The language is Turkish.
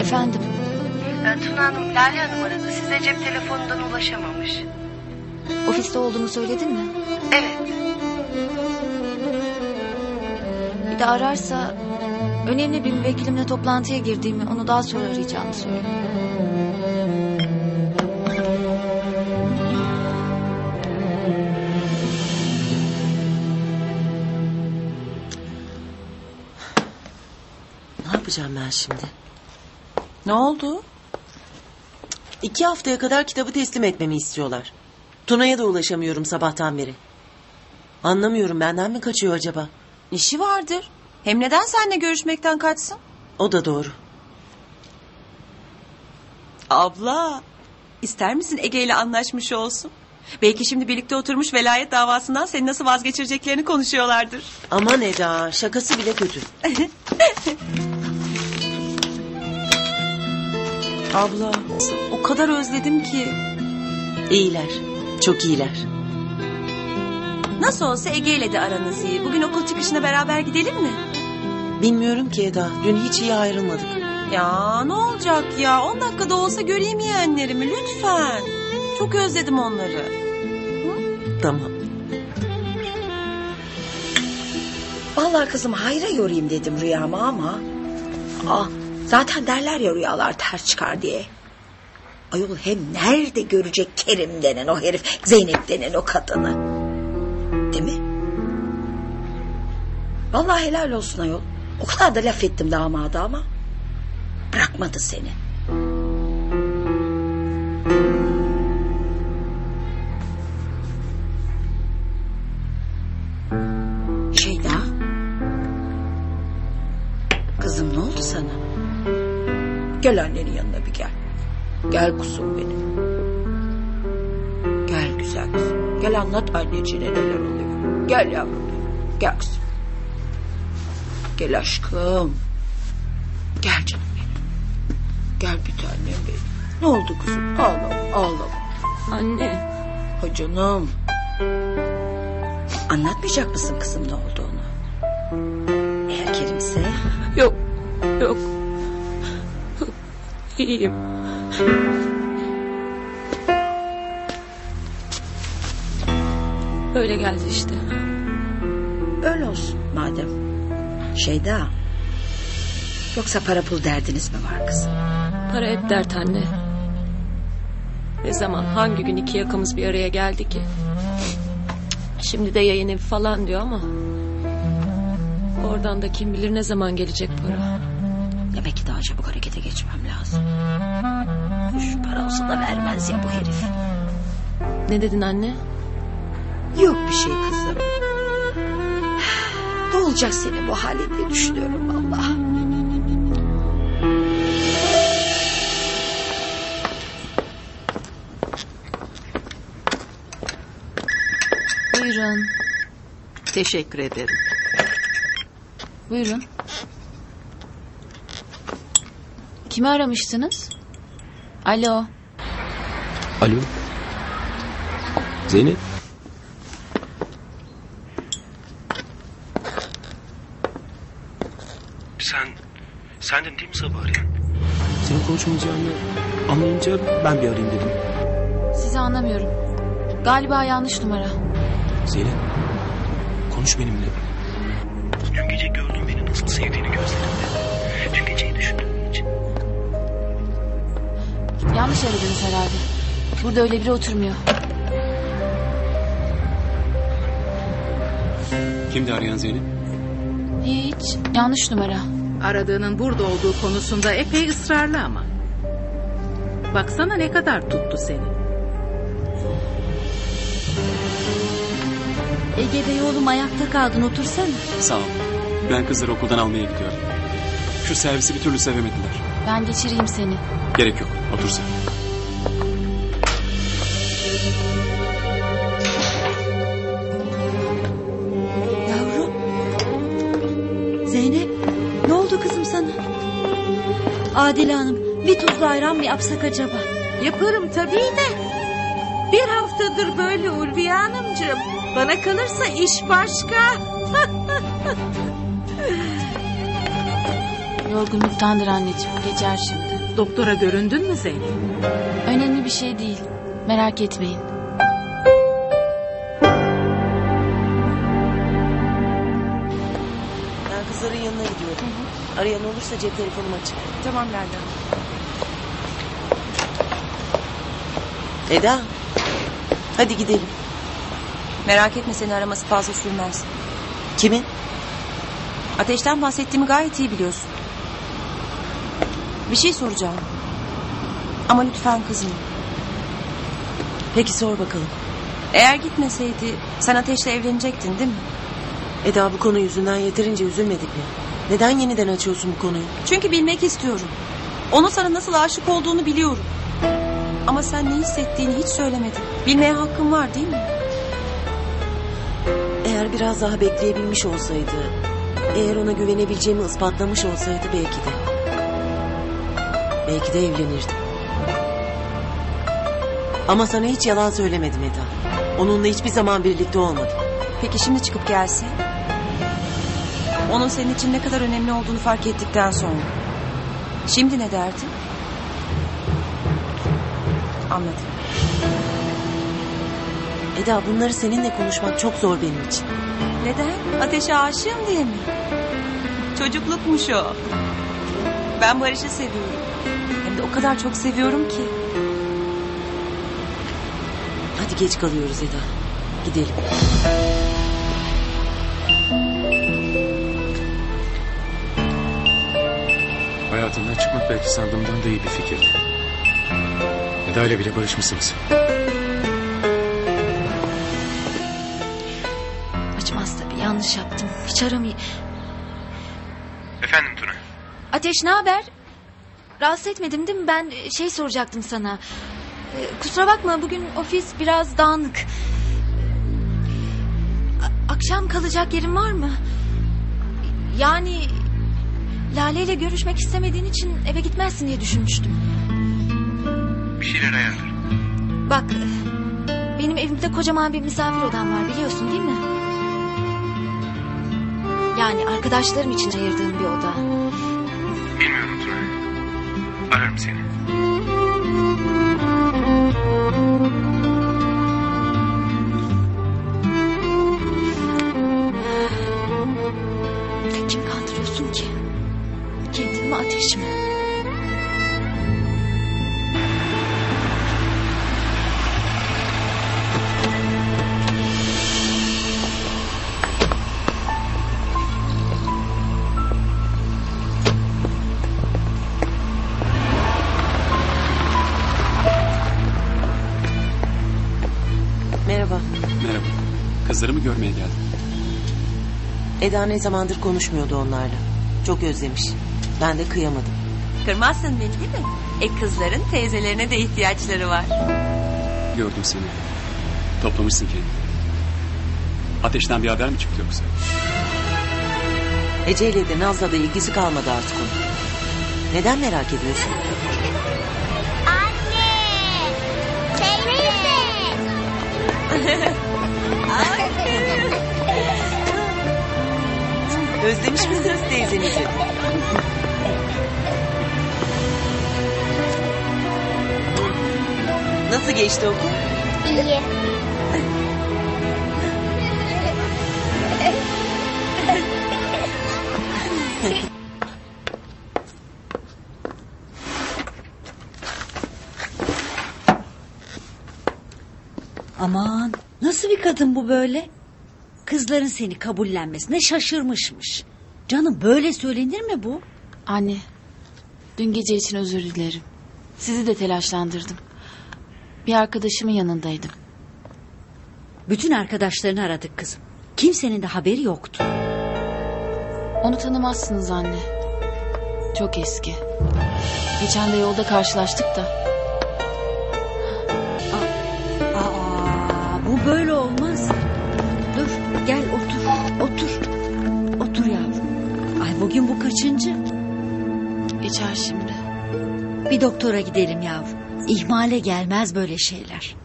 Efendim, Ee, Tuna Hanım, Lale Hanım aradı. Size cep telefonundan ulaşamamış. ofiste olduğunu söyledin mi? Evet. Bir de ararsa önemli bir müvekkilimle toplantıya girdiğimi, onu daha sonra arayacağını söyle. Yapacağım ben şimdi? Ne oldu? İki haftaya kadar kitabı teslim etmemi istiyorlar. Tuna'ya da ulaşamıyorum sabahtan beri. Anlamıyorum benden mi kaçıyor acaba? İşi vardır. Hem neden seninle görüşmekten kaçsın? O da doğru. Abla, ister misin Ege ile anlaşmış olsun? Belki şimdi birlikte oturmuş velayet davasından seni nasıl vazgeçireceklerini konuşuyorlardır. Aman Eda şakası bile kötü. Abla, o kadar özledim ki. İyiler. Çok iyiler. Nasıl olsa Ege ile de aranız iyi. Bugün okul çıkışına beraber gidelim mi? Bilmiyorum ki Eda. Dün hiç iyi ayrılmadık. Ya ne olacak ya? 10 dakikada olsa göreyim yeğenlerimi lütfen. Çok özledim onları. Tamam. Vallahi kızım hayra yorayım dedim rüyama ama... Ah, zaten derler ya rüyalar ters çıkar diye. Ayol hem nerede görecek Kerim denen o herif, Zeynep denen o kadını. Değil mi? Vallahi helal olsun ayol. O kadar da laf ettim damada ama... Bırakmadı seni. Gel kuzum benim. Gel güzel kızım. Gel anlat anneciğine neler oluyor. Gel yavrum benim. Gel kızım. Gel aşkım. Gel canım benim. Gel bir tanem benim. Ne oldu kızım? Ağlama ağlama. Anne. Ha canım. Anlatmayacak mısın kızım ne olduğunu? Eğer Kerim'se Yok, yok. İyiyim. Öyle geldi işte. öyle olsun madem. Şeyda. Yoksa para pul derdiniz mi var kızım? Para hep dert anne. Ne zaman hangi gün iki yakamız bir araya geldi ki? Şimdi de yayın evi falan diyor ama... Oradan da kim bilir ne zaman gelecek para. Demek ki daha çabuk harekete geçmem lazım. Da vermez ya bu herif. Ne dedin anne? Yok bir şey kızım. Ne olacak senin bu halin diye düşünüyorum vallahi. Buyurun, Teşekkür ederim. buyurun. Kimi aramıştınız? Alo. Alo. Zeynep. Sen, sendin değil mi sabah arayan? Senin konuşmayacağını anlayınca ben bir arayayım dedim. Sizi anlamıyorum. Galiba yanlış numara. Zeynep. Konuş benimle. Dün gece gördüm beni nasıl sevdiğini gözlerimde. Dün geceyi düşündüğüm için. Yanlış aradınız herhalde. Burada öyle biri oturmuyor. Kimdi arayan Zeynep? Hiç. Yanlış numara. Aradığının burada olduğu konusunda epey ısrarlı ama. Baksana ne kadar tuttu seni. Ege Bey oğlum ayakta kaldın otursana. Sağ ol. Ben kızları okuldan almaya gidiyorum. Şu servisi bir türlü sevemediler. Ben geçireyim seni. Gerek yok. Otur sen. Yavrum. Zeynep ne oldu kızım sana? Adile Hanım bir tuzlu ayran mı yapsak acaba? Yaparım tabii de. Bir haftadır böyle Ulviye Hanımcığım. Bana kalırsa iş başka. Yorgunluktandır anneciğim. Geçer şimdi. Doktora göründün mü Zeynep? Önemli bir şey değil. Merak etmeyin. Ben kızların yanına gidiyorum. Arayan olursa cep telefonum açık. Tamam Lale. Eda. Hadi gidelim. Merak etme seni araması fazla sürmez. Kimin? Ateşten bahsettiğimi gayet iyi biliyorsun. Bir şey soracağım. Ama lütfen kızma. Peki sor bakalım. Eğer gitmeseydi sen ateşle evlenecektin değil mi? Eda bu konu yüzünden yeterince üzülmedik mi? Neden yeniden açıyorsun bu konuyu? Çünkü bilmek istiyorum. Onun sana nasıl aşık olduğunu biliyorum. Ama sen ne hissettiğini hiç söylemedin. Bilmeye hakkın var değil mi? Eğer biraz daha bekleyebilmiş olsaydı... ...eğer ona güvenebileceğimi ispatlamış olsaydı belki de... ...belki de evlenirdim. Ama sana hiç yalan söylemedim Eda. Onunla hiçbir zaman birlikte olmadım. Peki şimdi çıkıp gelse? Onun senin için ne kadar önemli olduğunu fark ettikten sonra. Şimdi ne derdin? Anladım. Eda bunları seninle konuşmak çok zor benim için. Neden? Ateşe aşığım diye mi? Çocuklukmuş o. Ben Barış'ı seviyorum. Hem de o kadar çok seviyorum ki. Geç kalıyoruz Eda. Gidelim. Hayatımdan çıkmak belki sandığımdan da iyi bir fikirdi. Eda ile bile barışmışsınız. Açmaz tabii. Yanlış yaptım. Hiç aramayayım. Efendim Tuna. Ateş ne haber? Rahatsız etmedim değil mi? Ben e, şey soracaktım sana. E, Kusura bakma bugün ofis biraz dağınık. A- Akşam kalacak yerin var mı? Yani Lale ile görüşmek istemediğin için eve gitmezsin diye düşünmüştüm. Bir şeyler ayarlarım. Bak e, benim evimde kocaman bir misafir odam var biliyorsun değil mi? Yani arkadaşlarım için ayırdığım bir oda. Bilmiyorum Tuna. Ararım seni. Kandırıyorsun ki? Kendini mi ateş mi? Merhaba. Merhaba. Kızlarımı görmeye geldim. Eda ne zamandır konuşmuyordu onlarla. Çok özlemiş. Ben de kıyamadım. Kırmazsın beni değil mi? E kızların teyzelerine de ihtiyaçları var. Gördüm seni. Toplamışsın kendini. Ateşten bir haber mi çıktı yoksa? Ece ile de Naz'la da ilgisi kalmadı artık onun. Neden merak ediyorsun? Özlemiş misiniz teyzenizi? Nasıl geçti okul? İyi. Aman nasıl bir kadın bu böyle? Kızların seni kabullenmesine şaşırmışmış. Canım böyle söylenir mi bu? Anne, dün gece için özür dilerim. Sizi de telaşlandırdım. Bir arkadaşımın yanındaydım. Bütün arkadaşlarını aradık kızım. Kimsenin de haberi yoktu. Onu tanımazsınız anne. Çok eski. Geçen de yolda karşılaştık da. Aa, bu böyle bugün bu kaçıncı? Geçer şimdi. Bir doktora gidelim yavrum. İhmale gelmez böyle şeyler.